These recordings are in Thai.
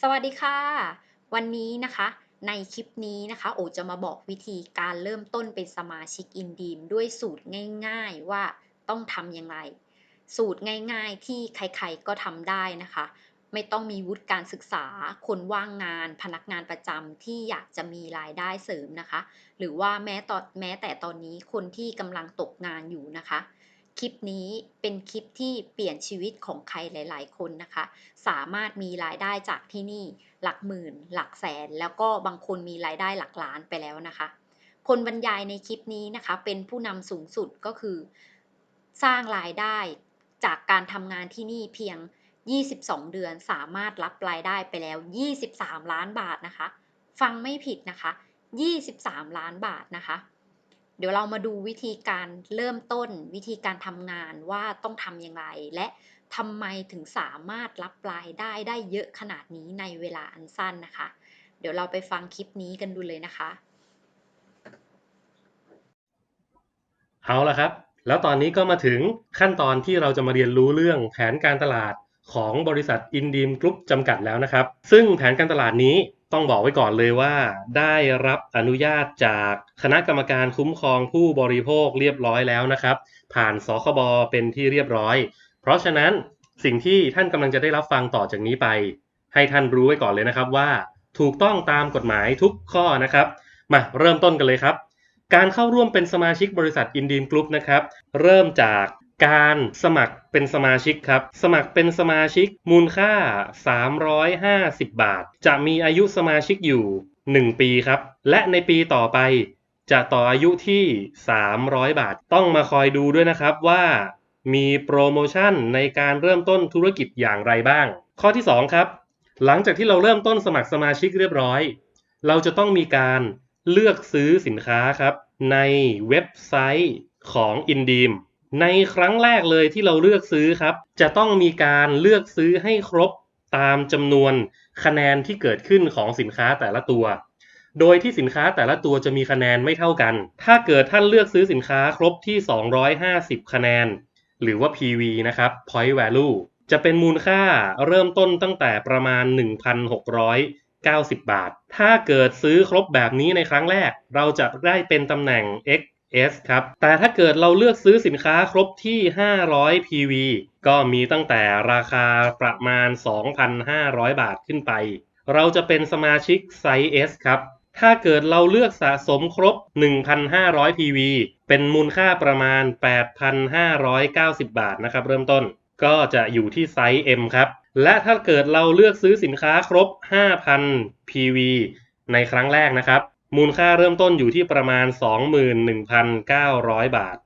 สวัสดีค่ะ วันนี้นะคะในคลิปนี้นะคะโอจะมาบอกวิธีการเริ่มต้นเป็นสมาชิกอินดีมด้วยสูตรง่ายๆว่าต้องทำยังไงสูตรง่ายๆที่ใครๆก็ทำได้นะคะ ไม่ต้องมีวุฒิการศึกษา คนว่างงาน พนักงานประจำที่อยากจะมีรายได้เสริมนะคะ หรือว่าแม้ตอนแม้แต่ตอนนี้คนที่กำลังตกงานอยู่นะคะ คลิปนี้เป็นคลิปที่เปลี่ยนชีวิตของใครหลาย ๆ คนนะคะ สามารถมีรายได้จากที่นี่หลักหมื่น หลักแสน แล้วก็บางคนมีรายได้หลักล้านไปแล้วนะคะ คนบรรยายในคลิปนี้นะคะ เป็นผู้นำสูงสุดก็คือ สร้างรายได้จากการทำงานที่นี่เพียง 22 เดือนสามารถรับรายได้ไปแล้ว 23 ล้านบาทนะคะ ฟังไม่ผิดนะคะ 23 ล้านบาทนะคะ เดี๋ยวเรามาดูวิธีการเริ่มต้นวิธีการทำงานว่าต้องทำอย่างไร และทำไมถึงสามารถรับรายได้ได้เยอะขนาดนี้ในเวลาอันสั้นนะคะ เดี๋ยวเราไปฟังคลิปนี้กันดูเลยนะคะ เอาละครับ แล้วตอนนี้ก็มาถึงขั้นตอนที่เราจะมาเรียนรู้เรื่องแผนการตลาด ของบริษัทอินดีมกรุ๊ปจำกัดแล้วนะครับ ซึ่งแผนการตลาดนี้ต้องบอกไว้ก่อนเลยว่า ได้รับอนุญาตจากคณะกรรมการคุ้มครองผู้บริโภคเรียบร้อยแล้วนะครับ ผ่านสคบเป็นที่เรียบร้อย เพราะฉะนั้นสิ่งที่ท่านกำลังจะได้รับฟังต่อจากนี้ไป ให้ท่านรู้ไว้ก่อนเลยนะครับว่า ถูกต้องตามกฎหมายทุกข้อนะครับ มาเริ่มต้นกันเลยครับ การเข้าร่วมเป็นสมาชิกบริษัทอินดีมกรุ๊ปนะครับ เริ่มจาก การสมัครเป็นสมาชิกครับ สมัครเป็นสมาชิกมูลค่า 350 บาท จะมีอายุสมาชิกอยู่ 1 ปีครับ และในปีต่อไป จะต่ออายุที่ 300 บาท ต้องมาคอยดูด้วยนะครับว่า มีโปรโมชั่นในการเริ่มต้นธุรกิจอย่างไรบ้าง ข้อที่ 2 ครับ หลังจากที่เราเริ่มต้นสมัครสมาชิกเรียบร้อย เราจะต้องมีการเลือกซื้อสินค้าครับ ในเว็บไซต์ของ i n d e e m ในครั้งแรกเลยที่เราเลือกซื้อครับ จะต้องมีการเลือกซื้อให้ครบตามจำนวนคะแนนที่เกิดขึ้นของสินค้าแต่ละตัว โดยที่สินค้าแต่ละตัวจะมีคะแนนไม่เท่ากัน ถ้าเกิดท่านเลือกซื้อสินค้าครบที่ 250 คะแนน หรือว่า PV นะครับ Point Value จะเป็นมูลค่าเริ่มต้นตั้งแต่ประมาณ 1,690 บาท ถ้าเกิดซื้อครบแบบนี้ในครั้งแรก เราจะได้เป็นตำแหน่ง x S ครับ แต่ถ้าเกิดเราเลือกซื้อสินค้าครบที่ 500 PV ก็มีตั้งแต่ราคาประมาณ 2,500 บาทขึ้นไป เราจะเป็นสมาชิกไซส์ S ครับ ถ้าเกิดเราเลือกสะสมครบ 1,500 PV เป็นมูลค่าประมาณ 8,590 บาทนะครับเริ่มต้น ก็จะอยู่ที่ไซส์ M ครับ และถ้าเกิดเราเลือกซื้อสินค้าครบ 5,000 PV ในครั้งแรกนะครับ มูลค่าเริ่มต้นอยู่ที่ประมาณ 21,900 บาท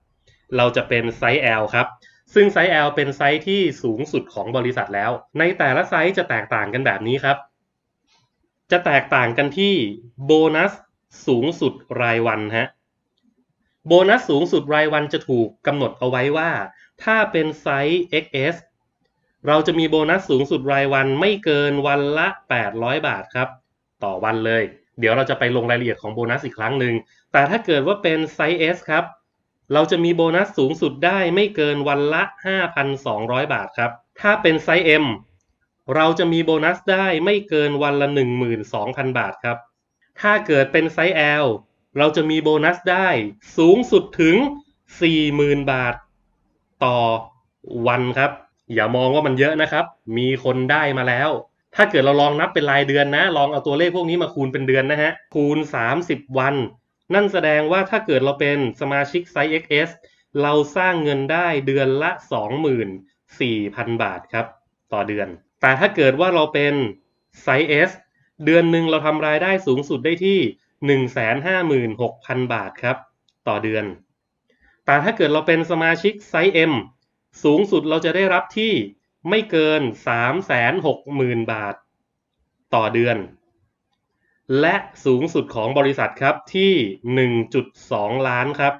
เราจะเป็นไซส์ L ครับ ซึ่งไซส์ L เป็นไซส์ที่สูงสุดของบริษัทแล้ว ในแต่ละไซส์จะแตกต่างกันแบบนี้ครับ จะแตกต่างกันที่โบนัสสูงสุดรายวันฮะ โบนัสสูงสุดรายวันจะถูกกำหนดเอาไว้ว่า ถ้าเป็นไซส์ XS เราจะมีโบนัสสูงสุดรายวันไม่เกินวันละ 800 บาทครับ ต่อวันเลย เดี๋ยวเราจะไปลงรายละเอียดของโบนัสอีกครั้งหนึ่ง แต่ถ้าเกิดว่าเป็นไซส์ S ครับ เราจะมีโบนัสสูงสุดได้ไม่เกินวันละ 5,200 บาทครับ ถ้าเป็นไซส์ M เราจะมีโบนัสได้ไม่เกินวันละ 12,000 บาทครับ ถ้าเกิดเป็นไซส์ L เราจะมีโบนัสได้สูงสุดถึง 40,000 บาท ต่อวันครับ อย่ามองว่ามันเยอะนะครับ มีคนได้มาแล้ว ถ้าเกิดเราลองนับเป็นรายเดือนนะ ลองเอาตัวเลขพวกนี้มาคูณเป็นเดือนนะฮะ คูณ 30 วัน นั่นแสดงว่าถ้าเกิดเราเป็นสมาชิกไซส์ XS เราสร้างเงินได้เดือนละ 24,000 บาทครับ ต่อเดือน แต่ถ้าเกิดว่าเราเป็นไซส์ S เดือนหนึ่งเราทำรายได้สูงสุดได้ที่ 156,000 บาทครับ ต่อเดือน แต่ถ้าเกิดเราเป็นสมาชิกไซส์ M สูงสุดเราจะได้รับที่ ไม่เกิน360,000บาทต่อเดือน และสูงสุดของบริษัทครับที่1.2ล้านครับ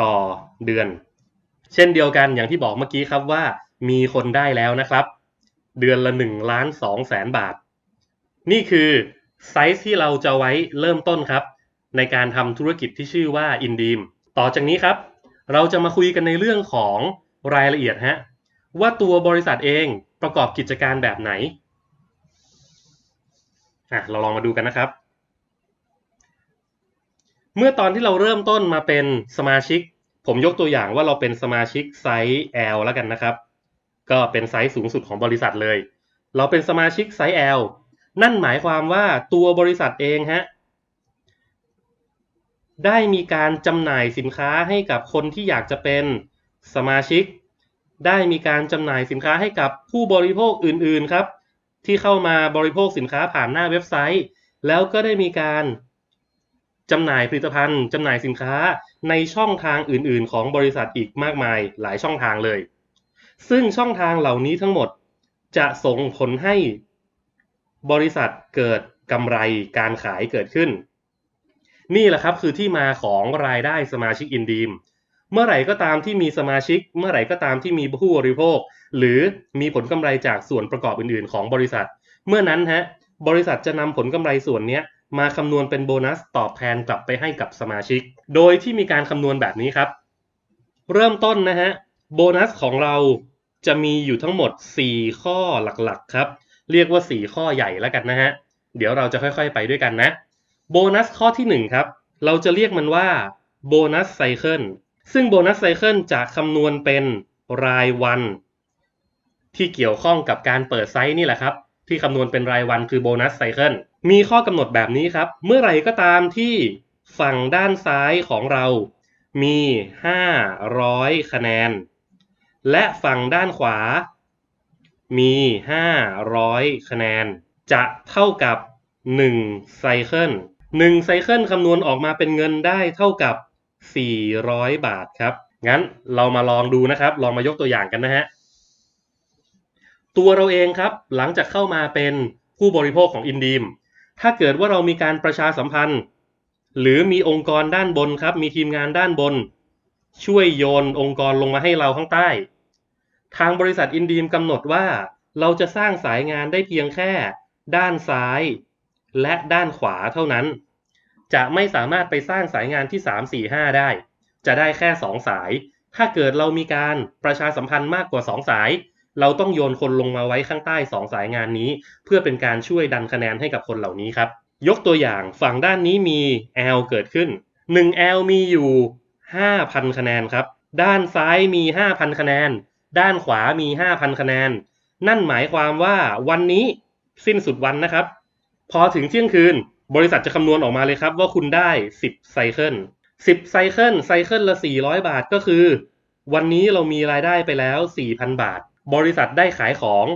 ต่อเดือน เช่นเดียวกันอย่างที่บอกเมื่อกี้ครับว่ามีคนได้แล้วนะครับ เดือนละ1ล้าน2แสนบาท นี่คือไซส์ที่เราจะไว้เริ่มต้นครับ ในการทำธุรกิจที่ชื่อว่า i n d e e m ต่อจากนี้ครับ เราจะมาคุยกันในเรื่องของ รายละเอียดฮะว่าตัวบริษัทเองประกอบกิจการแบบไหนอะเราลองมาดูกันนะครับ เมื่อตอนที่เราเริ่มต้นมาเป็นสมาชิก ผมยกตัวอย่างว่าเราเป็นสมาชิกไซส์ L แล้วกันนะครับ ก็เป็นไซส์สูงสุดของบริษัทเลย เราเป็นสมาชิกไซส์ L นั่นหมายความว่าตัวบริษัทเองฮะได้มีการจำหน่ายสินค้าให้กับคนที่อยากจะเป็น สมาชิก ได้มีการจำหน่ายสินค้าให้กับผู้บริโภคอื่นๆครับ ที่เข้ามาบริโภคสินค้าผ่านหน้าเว็บไซต์ แล้วก็ได้มีการจำหน่ายผลิตภัณฑ์จำหน่ายสินค้าในช่องทางอื่นๆ ของบริษัทอีกมากมายหลายช่องทางเลย ซึ่งช่องทางเหล่านี้ทั้งหมดจะส่งผลให้บริษัทเกิดกำไรการขายเกิดขึ้น นี่แหละครับคือที่มาของรายได้สมาชิกอินดีม เมื่อไหร่ก็ตามที่มีสมาชิก เมื่อไหร่ก็ตามที่มีผู้บริโภค หรือมีผลกำไรจากส่วนประกอบอื่นๆ ของบริษัท เมื่อนั้นฮะบริษัทจะนำผลกำไรส่วนนี้มาคำนวณเป็นโบนัสตอบแทนกลับไปให้กับสมาชิก โดยที่มีการคำนวณแบบนี้ครับ เริ่มต้นนะฮะโบนัสของเราจะมีอยู่ทั้งหมด 4 ข้อหลักๆครับ เรียกว่า 4 ข้อใหญ่แล้วกันนะฮะเดี๋ยวเราจะค่อยๆไปด้วยกันนะ โบนัสข้อที่1ครับเราจะเรียกมันว่าโบนัสไซเคิล ซึ่งโบนัสไซเคิลจะคำนวณเป็นรายวัน ที่เกี่ยวข้องกับการเปิดไซต์นี่แหละครับ ที่คำนวณเป็นรายวันคือโบนัสไซเคิลมีข้อกำหนดแบบนี้ครับ เมื่อไหร่ก็ตามที่ฝั่งด้านซ้ายของเรามี 500 คะแนน และฝั่งด้านขวา มี 500 คะแนน จะเท่ากับ1ไซเคิล1ไซเคิลคำนวณออกมาเป็นเงินได้เท่ากับ 400 บาทครับ งั้นเรามาลองดูนะครับ ลองมายกตัวอย่างกันนะฮะ ตัวเราเองครับ หลังจากเข้ามาเป็นผู้บริโภคของอินดีม ถ้าเกิดว่าเรามีการประชาสัมพันธ์ หรือมีองค์กรด้านบนครับ มีทีมงานด้านบน ช่วยโยนองค์กรลงมาให้เราข้างใต้ ทางบริษัทอินดีมกำหนดว่าเราจะสร้างสายงานได้เพียงแค่ ด้านซ้าย และด้านขวาเท่านั้น จะไม่สามารถไปสร้างสายงานที่ 3 4 5 ได้ จะได้แค่ 2 สาย ถ้าเกิดเรามีการประชาสัมพันธ์มากกว่า 2 สาย เราต้องโยนคนลงมาไว้ข้างใต้ 2 สายงานนี้ เพื่อเป็นการช่วยดันคะแนนให้กับคนเหล่านี้ครับ ยกตัวอย่างฝั่งด้านนี้มี L เกิดขึ้น 1 L มีอยู่ 5,000 คะแนนครับ ด้านซ้ายมี 5,000 คะแนน ด้านขวามี 5,000 คะแนน นั่นหมายความว่าวันนี้สิ้นสุดวันนะครับ พอถึงเที่ยงคืน บริษัทจะคำนวณออกมาเลยครับ ว่าคุณได้10ไซเคิล10ไซเคิลไซเคิลละ400บาทก็คือ วันนี้เรามีรายได้ไปแล้ว4,000บาท บริษัทได้ขายของ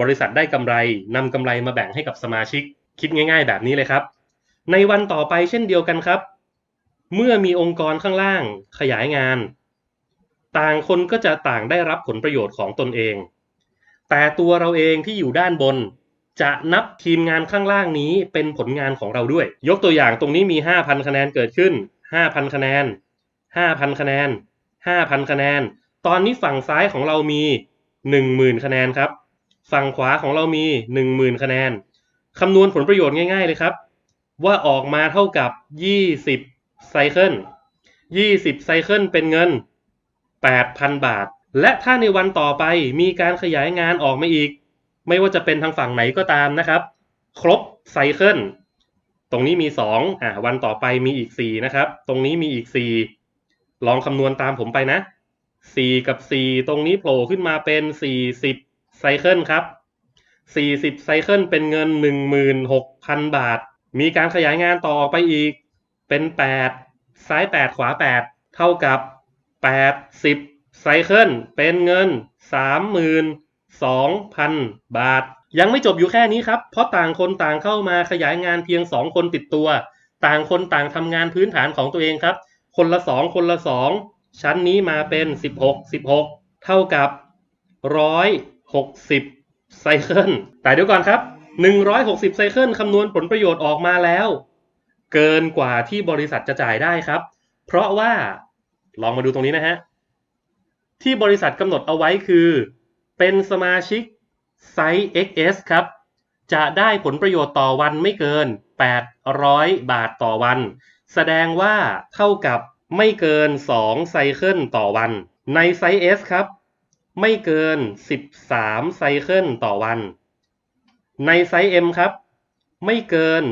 บริษัทได้กำไรนำกำไรมาแบ่งให้กับสมาชิก คิดง่าย ๆ แบบนี้เลยครับ ในวันต่อไปเช่นเดียวกันครับ เมื่อมีองค์กรข้างล่างขยายงาน ต่างคนก็จะต่างได้รับผลประโยชน์ของตนเอง แต่ตัวเราเองที่อยู่ด้านบน จะนับทีมงานข้างล่างนี้เป็นผลงานของเราด้วย ยกตัวอย่างตรงนี้มี 5,000 คะแนนเกิดขึ้น 5,000 คะแนน 5,000 คะแนน 5,000 คะแนน ตอนนี้ฝั่งซ้ายของเรามี 10,000 คะแนนครับ ฝั่งขวาของเรามี 10,000 คะแนนคำนวณผลประโยชน์ง่าย ๆ เลยครับ ว่าออกมาเท่ากับ 20 ไซเคิล 20 ไซเคิลเป็นเงิน 8,000 บาท และถ้าในวันต่อไปมีการขยายงานออกมาอีก ไม่ว่าจะเป็นทางฝั่งไหนก็ตามนะครับ ครบไซเคิลตรงนี้มี2อ่าวันต่อไปมีอีก 4 นะครับ ตรงนี้มีอีก 4 ลองคำนวณตามผมไปนะ 4 กับ 4 ตรงนี้โผล่ขึ้นมาเป็น 40ไซเคิลครับ 40ไซเคิลเป็นเงิน 16,000 บาท มีการขยายงานต่อออกไปอีก เป็น 8 ซ้าย 8 ขวา 8 เท่ากับ 80ไซเคิลเป็นเงิน 2,000 บาท ยังไม่จบอยู่แค่นี้ครับ เพราะต่างคนต่างเข้ามาขยายงานเพียง 2 คนติดตัว ต่างคนต่างทำงานพื้นฐานของตัวเองครับ คนละ 2 คนละ 2 ชั้นนี้มาเป็น 16 16 เท่ากับ 160ไซเคิลแต่เดี๋ยวก่อนครับ 160ไซเคิลคำนวณผลประโยชน์ออกมาแล้ว เกินกว่าที่บริษัทจะจ่ายได้ครับ เพราะว่าลองมาดูตรงนี้นะฮะที่บริษัทกำหนดเอาไว้คือ เป็นสมาชิกไซส์ XS ครับ จะได้ผลประโยชน์ต่อวันไม่เกิน 800 บาทต่อวัน แสดงว่าเท่ากับไม่เกิน 2 ไซเคิลต่อวัน ในไซส์ S ครับ ไม่เกิน 13 ไซเคิลต่อวัน ในไซส์ M ครับ ไม่เกิน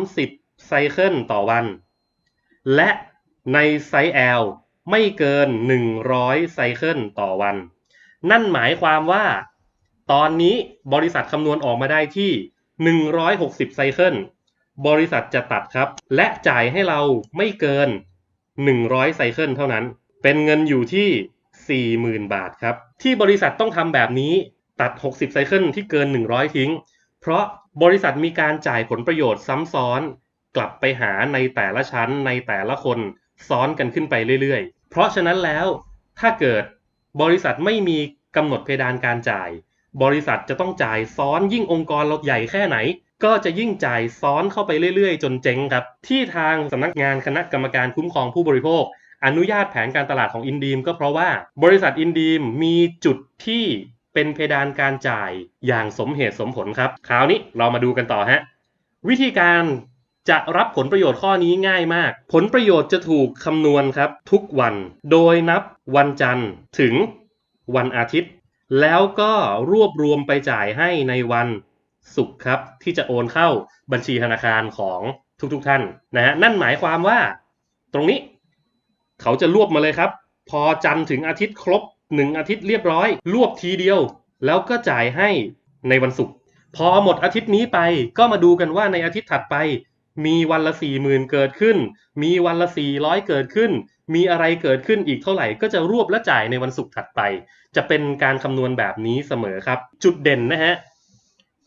30 ไซเคิลต่อวัน และในไซส์ L ไม่เกิน 100 ไซเคิลต่อวัน นั่นหมายความว่า ตอนนี้บริษัทคำนวณออกมาได้ที่ 160ไซเคิลบริษัทจะตัดครับ และจ่ายให้เราไม่เกิน 100ไซเคิลเท่านั้น เป็นเงินอยู่ที่ 40,000 บาทครับ ที่บริษัทต้องทำแบบนี้ตัด 60ไซเคิลที่เกิน 100 ทิ้ง เพราะบริษัทมีการจ่ายผลประโยชน์ซ้ำซ้อน กลับไปหาในแต่ละชั้นในแต่ละคนซ้อนกันขึ้นไปเรื่อยๆ เพราะฉะนั้นแล้วถ้าเกิด บริษัทไม่มีกำหนดเพดานการจ่าย บริษัทจะต้องจ่ายซ้อนยิ่งองค์กรเราใหญ่แค่ไหน ก็จะยิ่งจ่ายซ้อนเข้าไปเรื่อยๆ จนเจ๊งครับ ที่ทางสำนักงานคณะกรรมการคุ้มครองผู้บริโภค อนุญาตแผนการตลาดของอินดีมก็เพราะว่าบริษัทอินดีมมีจุดที่เป็นเพดานการจ่ายอย่างสมเหตุสมผลครับ คราวนี้เรามาดูกันต่อฮะวิธีการ จะรับผลประโยชน์ข้อนี้ง่ายมาก ผลประโยชน์จะถูกคำนวณครับทุกวัน โดยนับวันจันทร์ถึงวันอาทิตย์ แล้วก็รวบรวมไปจ่ายให้ในวันศุกร์ครับ ที่จะโอนเข้าบัญชีธนาคารของทุกๆทท่านนะฮะนั่นหมายความว่า ตรงนี้ เขาจะรวบมาเลยครับ พอจันทร์ถึงอาทิตย์ครบหนึ่งอาทิตย์เรียบร้อย รวบทีเดียว แล้วก็จ่ายให้ในวันศุกร์พอหมดอาทิตย์นี้ไปก็มาดูกันว่าในอาทิตย์ถัดไป มีวันละสี่หมื่นเกิดขึ้น มีวันละสี่ร้อยเกิดขึ้น มีอะไรเกิดขึ้นอีกเท่าไหร่ ก็จะรวบและจ่ายในวันศุกร์ถัดไป จะเป็นการคำนวณแบบนี้เสมอครับ จุดเด่นนะฮะ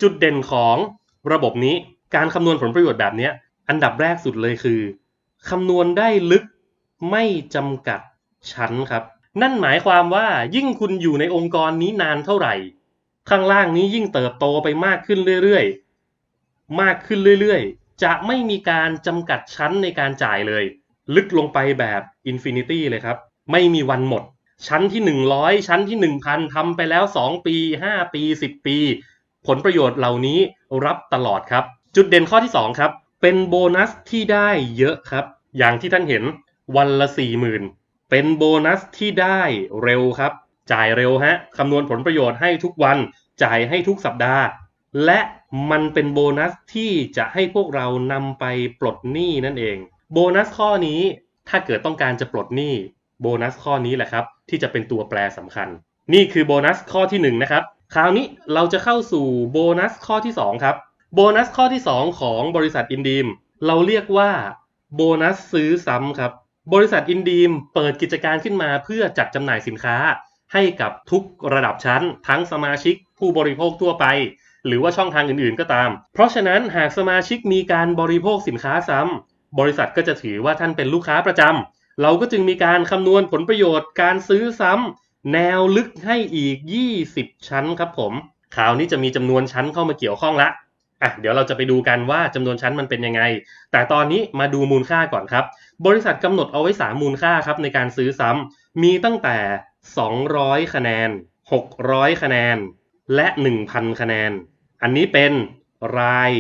จุดเด่นของระบบนี้ การคำนวณผลประโยชน์แบบนี้ อันดับแรกสุดเลยคือคำนวณได้ลึกไม่จำกัดชั้นครับ นั่นหมายความว่ายิ่งคุณอยู่ในองค์กรนี้นานเท่าไหร่ ข้างล่างนี้ยิ่งเติบโตไปมากขึ้นเรื่อยๆ มากขึ้นเรื่อยๆ จะไม่มีการจำกัดชั้นในการจ่ายเลย ลึกลงไปแบบอินฟินิตี้เลยครับ ไม่มีวันหมด ชั้นที่ 100 ชั้นที่ 1,000ทำไปแล้ว 2 ปี 5 ปี 10 ปี ผลประโยชน์เหล่านี้รับตลอดครับ จุดเด่นข้อที่ 2 ครับ เป็นโบนัสที่ได้เยอะครับ อย่างที่ท่านเห็นวันละ 40,000 เป็นโบนัสที่ได้เร็วครับ จ่ายเร็วฮะคำนวณผลประโยชน์ให้ทุกวันจ่ายให้ทุกสัปดาห์ และมันเป็นโบนัสที่จะให้พวกเรานำไปปลดหนี้นั่นเอง โบนัสข้อนี้ถ้าเกิดต้องการจะปลดหนี้โบนัสข้อนี้แหละครับ ที่จะเป็นตัวแปรสำคัญ นี่คือโบนัสข้อที่ 1 นะครับ คราวนี้เราจะเข้าสู่โบนัสข้อที่ 2 ครับ โบนัสข้อที่ 2 ของบริษัทอินดีม เราเรียกว่าโบนัสซื้อซ้ำครับ บริษัทอินดีมเปิดกิจการขึ้นมาเพื่อจัดจำหน่ายสินค้า ให้กับทุกระดับชั้น ทั้งสมาชิกผู้บริโภคทั่วไป หรือว่าช่องทางอื่นๆก็ตาม เพราะฉะนั้นหากสมาชิกมีการบริโภคสินค้าซ้ำบริษัทก็จะถือว่าท่านเป็นลูกค้าประจำเราก็จึงมีการคำนวณผลประโยชน์การซื้อซ้ำแนวลึกให้อีก 20 ชั้นครับผมคราวนี้จะมีจำนวนชั้นเข้ามาเกี่ยวข้องละอะเดี๋ยวเราจะไปดูกันว่าจำนวนชั้นมันเป็นยังไง แต่ตอนนี้มาดูมูลค่าก่อนครับ บริษัทกำหนดเอาไว้ 3 มูลค่าครับในการซื้อซ้ำมีตั้งแต่ 200 คะแนน 600 คะแนน และ 1,000 คะแนน อันนี้เป็นราย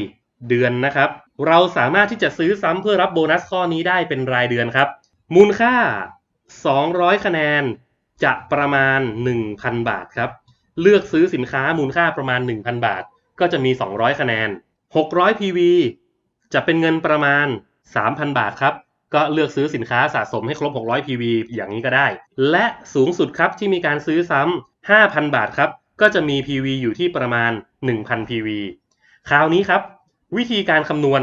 เดือนนะครับ เราสามารถที่จะซื้อซ้ำเพื่อรับโบนัสข้อนี้ได้เป็นรายเดือนครับ มูลค่า 200 คะแนนจะประมาณ 1,000 บาทครับ เลือกซื้อสินค้ามูลค่าประมาณ 1,000 บาท ก็จะมี 200 คะแนน 600 PV จะเป็นเงินประมาณ 3,000 บาทครับ ก็เลือกซื้อสินค้าสะสมให้ครบ 600 PV อย่างนี้ก็ได้ และสูงสุดครับที่มีการซื้อซ้ำ5,000 บาทครับ ก็จะมี PV อยู่ที่ประมาณ 1,000 PV คราวนี้ครับ วิธีการคำนวณ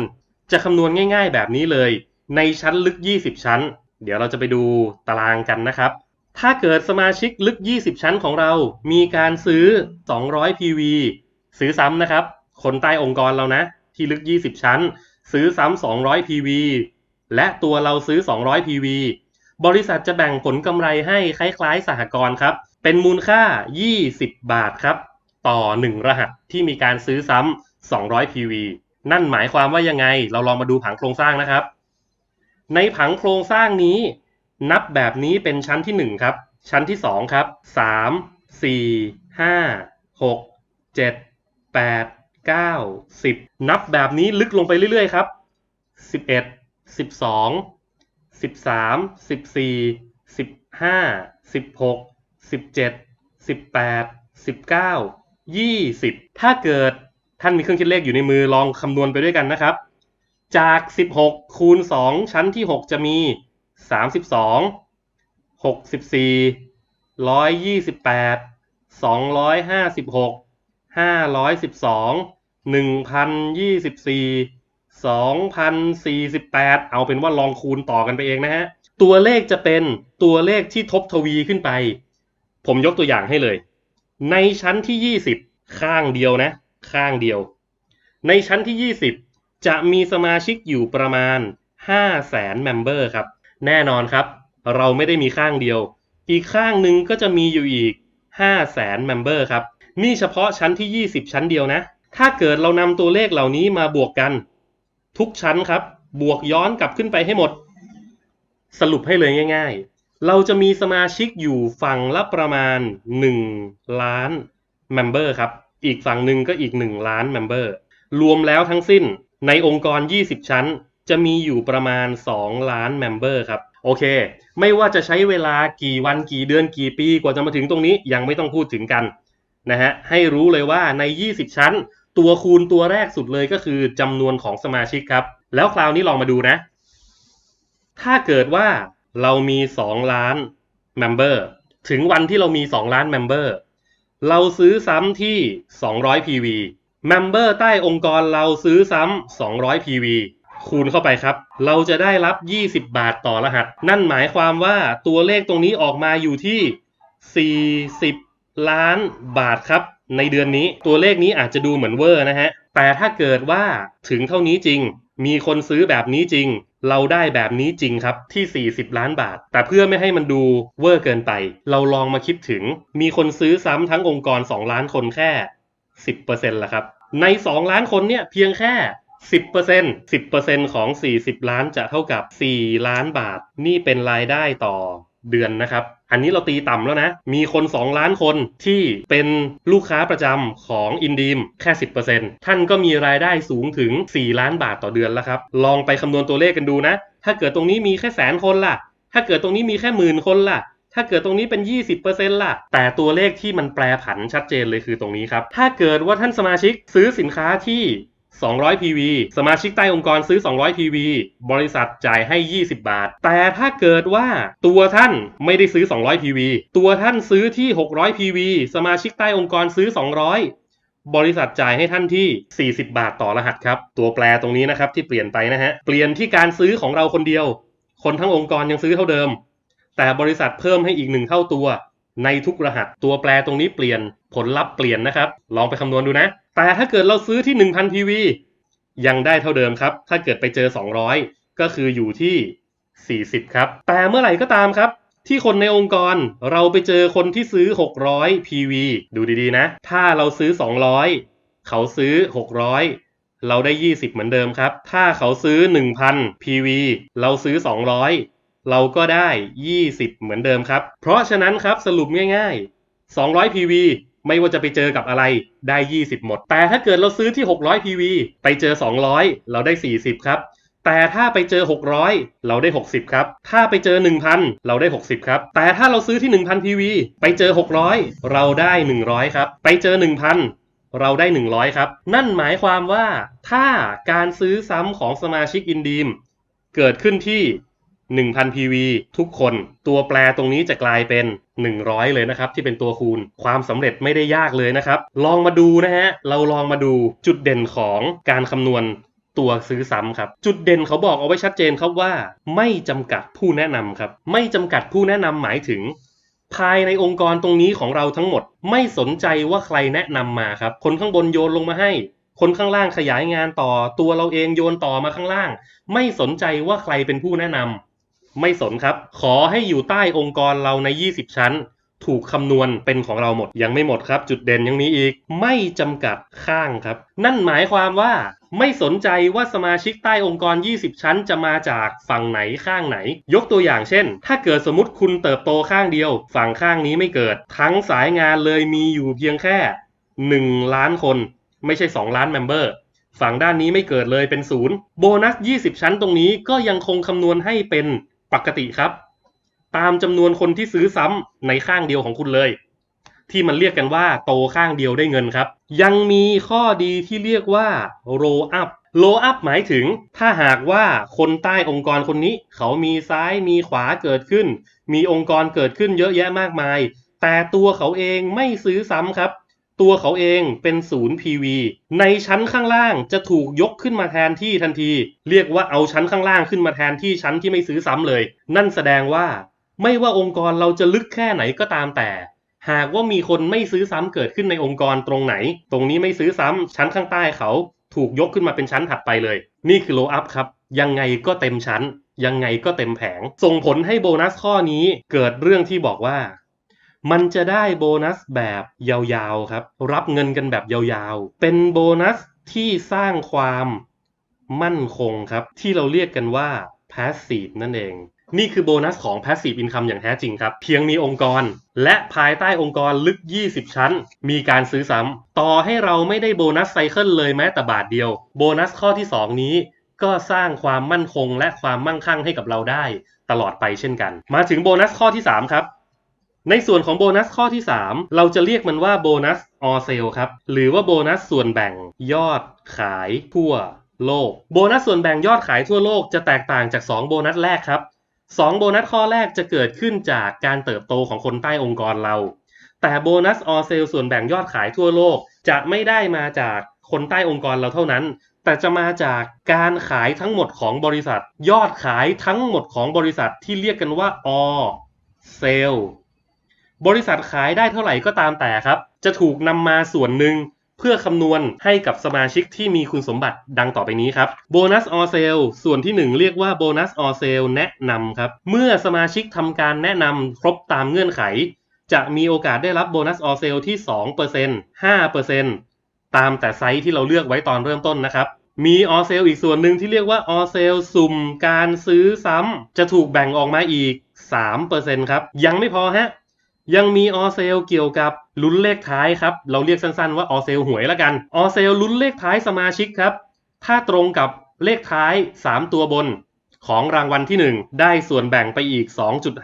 จะคำนวณง่าย ๆ แบบนี้เลย ในชั้นลึก 20 ชั้น เดี๋ยวเราจะไปดูตารางกันนะครับ ถ้าเกิดสมาชิกลึก 20 ชั้นของเรา มีการซื้อ 200 PV ซื้อซ้ำนะครับ คนใต้องค์กรเรานะ ที่ลึก 20 ชั้น ซื้อซ้ำ200 PV และตัวเราซื้อ 200 PV บริษัทจะแบ่งผลกำไรให้คล้ายๆ สหกรณ์ครับ เป็นมูลค่า 20 บาทครับ ต่อ 1 รหัสที่มีการซื้อซ้ำ200 PV นั่นหมายความว่ายังไง เราลองมาดูผังโครงสร้างนะครับ ในผังโครงสร้างนี้ นับแบบนี้เป็นชั้นที่ 1 ครับ ชั้นที่ 2 ครับ 3 4 5 6 7 8 9 10 นับแบบนี้ลึกลงไปเรื่อยๆครับ 11 12 13 14 15 16 17 18 19 20ถ้าเกิดท่านมีเครื่องคิดเลขอยู่ในมือลองคำนวณไปด้วยกันนะครับ จาก 16 คูณ 2 ชั้นที่ 6 จะมี 32 64 128 256 512 1024 2048 เอาเป็นว่าลองคูณต่อกันไปเองนะฮะ ตัวเลขจะเป็นตัวเลขที่ทบทวีขึ้นไป ผมยกตัวอย่างให้เลย ในชั้นที่ 20 ข้างเดียวนะ ข้างเดียว ในชั้นที่ 20 จะมีสมาชิกอยู่ประมาณ5แสนเมมเบอร์ครับ แน่นอนครับ เราไม่ได้มีข้างเดียว อีกข้างหนึ่งก็จะมีอยู่อีก5แสนเมมเบอร์ครับ นี่เฉพาะชั้นที่ 20 ชั้นเดียวนะ ถ้าเกิดเรานำตัวเลขเหล่านี้มาบวกกัน ทุกชั้นครับ บวกย้อนกลับขึ้นไปให้หมด สรุปให้เลยง่าย ๆ เราจะมีสมาชิกอยู่ฝั่งละประมาณ 1 ล้านเมมเบอร์ครับ อีกฝั่งหนึ่งก็อีก 1 ล้านเมมเบอร์รวมแล้วทั้งสิ้นในองค์กร 20 ชั้น จะมีอยู่ประมาณ 2 ล้านเมมเบอร์ครับโอเค ไม่ว่าจะใช้เวลากี่วันกี่เดือนกี่ปีกว่าจะมาถึงตรงนี้ยังไม่ต้องพูดถึงกันนะฮะให้รู้เลยว่าใน 20 ชั้น ตัวคูณตัวแรกสุดเลยก็คือจำนวนของสมาชิกครับ แล้วคราวนี้ลองมาดูนะ ถ้าเกิดว่า เรามี2ล้านเมมเบอร์ถึงวันที่เรามี2ล้านเมมเบอร์เราซื้อซ้ำที่200 PV เมมเบอร์ใต้องค์กรเราซื้อซ้ำ200 PV คูณเข้าไปครับ เราจะได้รับ 20 บาทต่อรหัส นั่นหมายความว่าตัวเลขตรงนี้ออกมาอยู่ที่ 40 ล้านบาทครับ ในเดือนนี้ตัวเลขนี้อาจจะดูเหมือนเวอร์นะฮะ แต่ถ้าเกิดว่าถึงเท่านี้จริง มีคนซื้อแบบนี้จริง เราได้แบบนี้จริงครับที่ 40 ล้านบาท แต่เพื่อไม่ให้มันดูเวอร์เกินไป เราลองมาคิดถึง มีคนซื้อซ้ำทั้งองค์กร 2 ล้านคนแค่ 10%ละครับ ใน 2 ล้านคนเนี่ยเพียงแค่ 10% 10%ของ 40 ล้านจะเท่ากับ 4 ล้านบาท นี่เป็นรายได้ต่อ เดือนนะครับ อันนี้เราตีต่ำแล้วนะ มีคน 2 ล้านคนที่เป็นลูกค้าประจำของอินดีมแค่ 10%ท่านก็มีรายได้สูงถึง 4 ล้านบาทต่อเดือนแล้วครับ ลองไปคำนวณตัวเลขกันดูนะ ถ้าเกิดตรงนี้มีแค่แสนคนล่ะ ถ้าเกิดตรงนี้มีแค่หมื่นคนล่ะถ้าเกิดตรงนี้เป็น 20%ล่ะ แต่ตัวเลขที่มันแปรผันชัดเจนเลยคือตรงนี้ครับ ถ้าเกิดว่าท่านสมาชิกซื้อสินค้าที่ 200 PV สมาชิกใต้องค์กรซื้อ 200 PV บริษัทจ่ายให้ 20 บาท แต่ถ้าเกิดว่าตัวท่านไม่ได้ซื้อ 200 PV ตัวท่านซื้อที่ 600 PV สมาชิกใต้องค์กรซื้อ 200 บริษัทจ่ายให้ท่านที่ 40 บาทต่อรหัสครับ ตัวแปรตรงนี้นะครับที่เปลี่ยนไปนะฮะ เปลี่ยนที่การซื้อของเราคนเดียว คนทั้งองค์กรยังซื้อเท่าเดิม แต่บริษัทเพิ่มให้อีกหนึ่งเท่าตัว ในทุกรหัสตัวแปรตรงนี้เปลี่ยนผลลัพธ์เปลี่ยนนะครับ ลองไปคำนวณดูนะ แต่ถ้าเกิดเราซื้อที่ 1,000 PV ยังได้เท่าเดิมครับ ถ้าเกิดไปเจอ 200 ก็คืออยู่ที่ 40 ครับ แต่เมื่อไหร่ก็ตามครับ ที่คนในองค์กรเราไปเจอคนที่ซื้อ 600 PV ดูดีๆนะ ถ้าเราซื้อ 200 เขาซื้อ 600เราได้ 20 เหมือนเดิมครับ ถ้าเขาซื้อ 1,000 PV เราซื้อ 200 เราก็ได้ 20 เหมือนเดิมครับ เพราะฉะนั้นครับสรุปง่ายๆ 200 PV ไม่ว่าจะไปเจอกับอะไรได้ 20 หมด แต่ถ้าเกิดเราซื้อที่ 600 PV ไปเจอ 200 เราได้ 40 ครับ แต่ถ้าไปเจอ 600 เราได้ 60 ครับ ถ้าไปเจอ 1,000 เราได้ 60 ครับ แต่ถ้าเราซื้อที่ 1,000 PV ไปเจอ 600 เราได้ 100 ครับ ไปเจอ 1,000เราได้ 100 ครับ นั่นหมายความว่าถ้าการซื้อซ้ำของสมาชิกอินดีมเกิดขึ้นที่ 1,000 PV ทุกคนตัวแปรตรงนี้จะกลายเป็น 100 เลยนะครับ ที่เป็นตัวคูณความสำเร็จไม่ได้ยากเลยนะครับ ลองมาดูนะฮะ เราลองมาดูจุดเด่นของการคำนวณตัวซื้อซ้ำครับ จุดเด่นเขาบอกเอาไว้ชัดเจนครับว่า ไม่จำกัดผู้แนะนำครับ ไม่จำกัดผู้แนะนำหมายถึง ภายในองค์กรตรงนี้ของเราทั้งหมด ไม่สนใจว่าใครแนะนำมาครับ คนข้างบนโยนลงมาให้คนข้างล่างขยายงานต่อตัวเราเองโยนต่อมาข้างล่าง ไม่สนใจว่าใครเป็นผู้แนะนำ ไม่สนครับ ขอให้อยู่ใต้องค์กรเราใน 20 ชั้น ถูกคำนวณเป็นของเราหมด ยังไม่หมดครับ จุดเด่นยังมีอีก ไม่จำกัดข้างครับ นั่นหมายความว่าไม่สนใจว่าสมาชิกใต้องค์กร 20 ชั้นจะมาจากฝั่งไหนข้างไหน ยกตัวอย่างเช่น ถ้าเกิดสมมติคุณเติบโตข้างเดียว ฝั่งข้างนี้ไม่เกิด ทั้งสายงานเลยมีอยู่เพียงแค่ 1 ล้านคน ไม่ใช่ 2 ล้านเมมเบอร์ฝั่งด้านนี้ไม่เกิดเลยเป็นศูนย์โบนัส 20 ชั้นตรงนี้ก็ยังคงคำนวณให้เป็น ปกติครับ ตามจำนวนคนที่ซื้อซ้ำในข้างเดียวของคุณเลย ที่มันเรียกกันว่าโตข้างเดียวได้เงินครับ ยังมีข้อดีที่เรียกว่า roll up roll up หมายถึง ถ้าหากว่าคนใต้องค์กรคนนี้ เขามีซ้ายมีขวาเกิดขึ้น มีองค์กรเกิดขึ้นเยอะแยะมากมาย แต่ตัวเขาเองไม่ซื้อซ้ำครับ ตัวเขาเองเป็นศูนย์ PV ในชั้นข้างล่างจะถูกยกขึ้นมาแทนที่ทันที เรียกว่าเอาชั้นข้างล่างขึ้นมาแทนที่ชั้นที่ไม่ซื้อซ้ำเลย นั่นแสดงว่า ไม่ว่าองค์กรเราจะลึกแค่ไหนก็ตามแต่ หากว่ามีคนไม่ซื้อซ้ำเกิดขึ้นในองค์กรตรงไหน ตรงนี้ไม่ซื้อซ้ำชั้นข้างใต้เขา ถูกยกขึ้นมาเป็นชั้นถัดไปเลย นี่คือโลอัพครับยังไงก็เต็มชั้น ยังไงก็เต็มแผง ส่งผลให้โบนัสข้อนี้เกิดเรื่องที่บอกว่า มันจะได้โบนัสแบบยาวๆครับ รับเงินกันแบบยาวๆ เป็นโบนัสที่สร้างความมั่นคงครับ ที่เราเรียกกันว่า passive นั่นเอง นี่คือโบนัสของ passive income อย่างแท้จริงครับ เพียงมีองค์กร และภายใต้องค์กรลึก 20 ชั้น มีการซื้อซ้ำต่อให้เราไม่ได้โบนัสไซเคิลเลยแม้แต่บาทเดียว โบนัสข้อที่ 2 นี้ก็สร้างความมั่นคงและความมั่งคั่งให้กับเราได้ตลอดไปเช่นกัน มาถึงโบนัสข้อที่ 3 ครับ ในส่วนของโบนัสข้อที่ 3 เราจะเรียกมันว่าโบนัสออเซลครับ หรือว่าโบนัสส่วนแบ่งยอดขายทั่วโลก โบนัสส่วนแบ่งยอดขายทั่วโลกจะแตกต่างจาก 2 โบนัสแรกครับ 2 โบนัสข้อแรกจะเกิดขึ้นจากการเติบโตของคนใต้องค์กรเรา แต่โบนัสออเซลส่วนแบ่งยอดขายทั่วโลก จะไม่ได้มาจากคนใต้องค์กรเราเท่านั้น แต่จะมาจากการขายทั้งหมดของบริษัท ยอดขายทั้งหมดของบริษัทที่เรียกกันว่าออเซล บริษัทขายได้เท่าไหร่ก็ตามแต่ครับ จะถูกนำมาส่วนหนึ่งเพื่อคำนวณให้กับสมาชิกที่มีคุณสมบัติดังต่อไปนี้ครับโบนัสออเซลส่วนที่ 1 เรียกว่าโบนัสออเซลแนะนำครับ เมื่อสมาชิกทำการแนะนำครบตามเงื่อนไข จะมีโอกาสได้รับโบนัสออเซลที่ 2% 5%ตามแต่ไซส์ที่เราเลือกไว้ตอนเริ่มต้นนะครับ มีออเซลอีกส่วนหนึ่งที่เรียกว่าออเซลสุ่มการซื้อซ้ำจะถูกแบ่งออกมาอีก3%ครับยังไม่พอฮะ ยังมีออเซลเกี่ยวกับลุ้นเลขท้ายครับ เราเรียกสั้นๆว่าออเซลหวยละกันออเซลลุ้นเลขท้ายสมาชิกครับ ถ้าตรงกับเลขท้าย 3 ตัวบนของรางวัลที่ 1 ได้ส่วนแบ่งไปอีก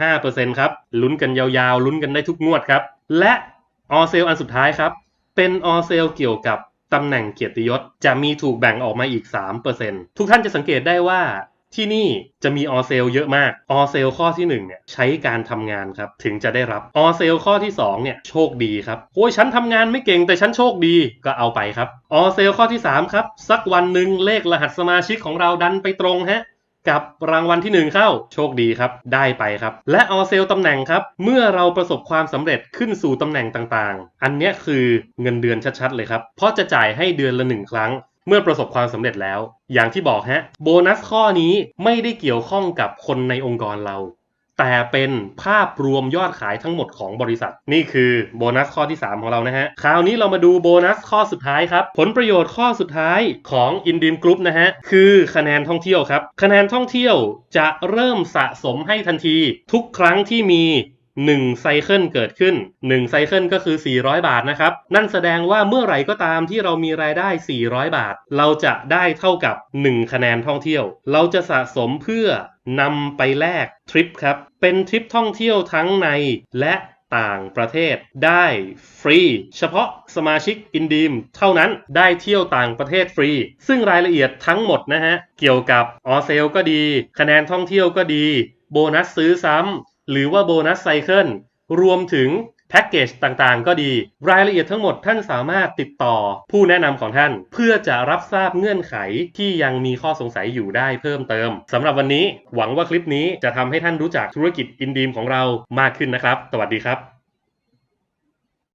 2.5%ครับลุ้นกันยาวๆลุ้นกันได้ทุกงวดครับ และออเซลอันสุดท้ายครับ เป็นออเซลเกี่ยวกับตำแหน่งเกียรติยศจะมีถูกแบ่งออกมาอีก 3%ทุกท่านจะสังเกตได้ว่า ที่นี่จะมีออเซลเยอะมากออเซลข้อที่1เนี่ยใช้การทำงานครับถึงจะได้รับออเซลข้อที่2เนี่ยโชคดีครับโอ้ยฉันทำงานไม่เก่งแต่ฉันโชคดีก็เอาไปครับออเซลข้อที่3ครับสักวันหนึ่งเลขรหัสสมาชิกของเราดันไปตรงฮะกับรางวัลที่ 1 เข้าโชคดีครับ ได้ไปครับ และออเซลตำแหน่งครับ เมื่อเราประสบความสำเร็จขึ้นสู่ตำแหน่งต่างๆ อันนี้คือเงินเดือนชัดๆเลยครับ เพราะจะจ่ายให้เดือนละหนึ่งครั้ง เมื่อประสบความสำเร็จแล้ว อย่างที่บอกฮะ โบนัสข้อนี้ไม่ได้เกี่ยวข้องกับคนในองค์กรเรา แต่เป็นภาพรวมยอดขายทั้งหมดของบริษัท นี่คือโบนัสข้อที่ 3 ของเรานะฮะ คราวนี้เรามาดูโบนัสข้อสุดท้ายครับ ผลประโยชน์ข้อสุดท้ายของ i n d i m Group นะฮะ คือคะแนนท่องเที่ยวครับ คะแนนท่องเที่ยวจะเริ่มสะสมให้ทันที ทุกครั้งที่มี 1ไซเคิลเกิดขึ้น1ไซเคิลก็คือ 400 บาทนะครับ นั่นแสดงว่าเมื่อไหร่ก็ตามที่เรามีรายได้ 400 บาท เราจะได้เท่ากับ 1 คะแนนท่องเที่ยว เราจะสะสมเพื่อนำไปแลกทริปครับ เป็นทริปท่องเที่ยวทั้งในและต่างประเทศได้ฟรี เฉพาะสมาชิกอินดีมเท่านั้นได้เที่ยวต่างประเทศฟรี ซึ่งรายละเอียดทั้งหมดนะฮะ เกี่ยวกับออเซลก็ดี คะแนนท่องเที่ยวก็ดี โบนัสซื้อซ้ำ หรือว่าโบนัสไซเคิลรวมถึงแพ็กเกจต่างๆ ก็ดี รายละเอียดทั้งหมดท่านสามารถติดต่อผู้แนะนำของท่าน เพื่อจะรับทราบเงื่อนไขที่ยังมีข้อสงสัยอยู่ได้เพิ่มเติมสำหรับวันนี้หวังว่าคลิปนี้จะทำให้ท่านรู้จักธุรกิจอินดีมของเรามากขึ้นนะครับ สวัสดีครับ